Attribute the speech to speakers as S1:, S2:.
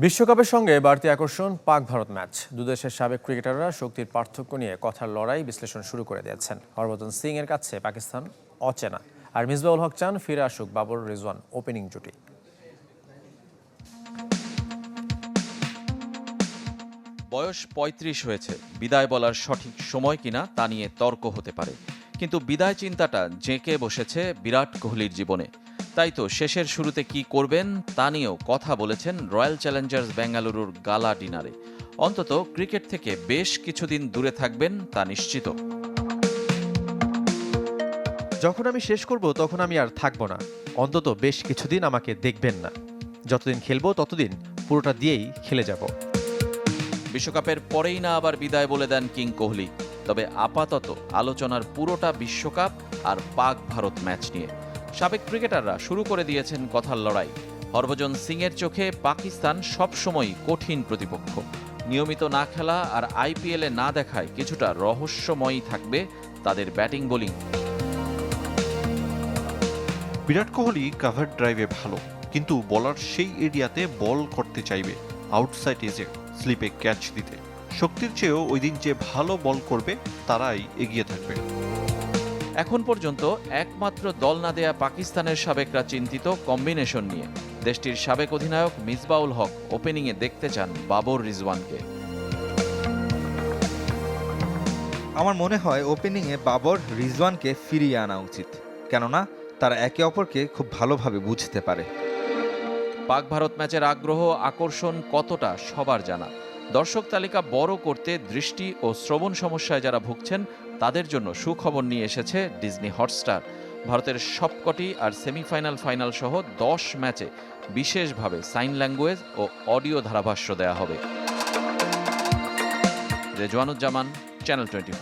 S1: বিশ্বকাপের সঙ্গে বাড়তি আকর্ষণ, পাক ভারত ম্যাচ। দুদেশের সাবেক ক্রিকেটাররা শক্তির পার্থক্য নিয়ে কথার লড়াই বিশ্লেষণ শুরু করে দিয়েছেন। হরভজন সিং এর কাছে পাকিস্তান অচেনা। আর মিসবাউল হক চান ফিরে আসুক বাবর রিজওয়ান ওপেনিং জুটি।
S2: বয়স ৩৫ হয়েছে। বিদায় বলার সঠিক সময় কিনা তা নিয়ে তর্ক হতে পারে। কিন্তু বিদায় চিন্তাটা জেঁকে বসেছে বিরাট কোহলির জীবনে। তাই তো শেষের শুরুতে কি করবেন তা নিয়েও কথা বলেছেন রয়্যাল চ্যালেঞ্জার্স বেঙ্গালুরুর গালা ডিনারে। অন্তত ক্রিকেট থেকে বেশ কিছুদিন দূরে থাকবেন তা নিশ্চিত।
S3: যখন আমি শেষ করব তখন আমি আর থাকব না। অন্তত বেশ কিছুদিন আমাকে দেখবেন না। যতদিন খেলব ততদিন পুরোটা দিয়েই খেলে যাব।
S2: বিশ্বকাপের পরেই না আবার বিদায় বলে দেন কিং কোহলি। তবে আপাতত আলোচনার পুরোটা বিশ্বকাপ আর পাক ভারত ম্যাচ নিয়ে। সাবেক ক্রিকেটাররা শুরু করে দিয়েছেন কথার লড়াই। হরভজন সিংয়ের চোখে পাকিস্তান সবসময়ই কঠিন প্রতিপক্ষ। নিয়মিত না খেলা আর আইপিএলে না দেখায় কিছুটা রহস্যময়ই থাকবে তাদের batting bowling.
S4: Virat Kohli cover ড্রাইভে ভালো, কিন্তু বলার সেই এরিয়াতে বল করতে চাইবে আউটসাইড এজে স্লিপে ক্যাচ দিতে। শক্তির চেয়েও ওই দিন যে ভালো বল করবে, তারাই এগিয়ে থাকবে।
S2: এখন পর্যন্ত একমাত্র দল না দেয়া পাকিস্তানের সাবেকরা চিন্তিত কম্বিনেশন নিয়ে। দেশটির সাবেক অধিনায়ক মিসবাউল হক ওপেনিংয়ে দেখতে চান বাবর রিজওয়ানকে।
S5: আমার মনে হয় ওপেনিংয়ে বাবর রিজওয়ানকে ফিরিয়ে আনা উচিত কেননা তারা একে অপরকে খুব ভালোভাবে বুঝতে পারে।
S2: পাক ভারত ম্যাচের আগ্রহ আকর্ষণ কতটা সবার জানা। দর্শক তালিকা বড় করতে দৃষ্টি ও শ্রবণ সমস্যায় যারা ভুগছেন তাদের জন্য সুখবর নিয়ে এসেছে ডিজনি হটস্টার। ভারতের সবকটি আর সেমিফাইনাল, ফাইনাল সহ দশ ম্যাচে বিশেষভাবে সাইন ল্যাঙ্গুয়েজ ও অডিও ধারাভাষ্য দেয়া হবে। Rezwanuzzaman, channel twenty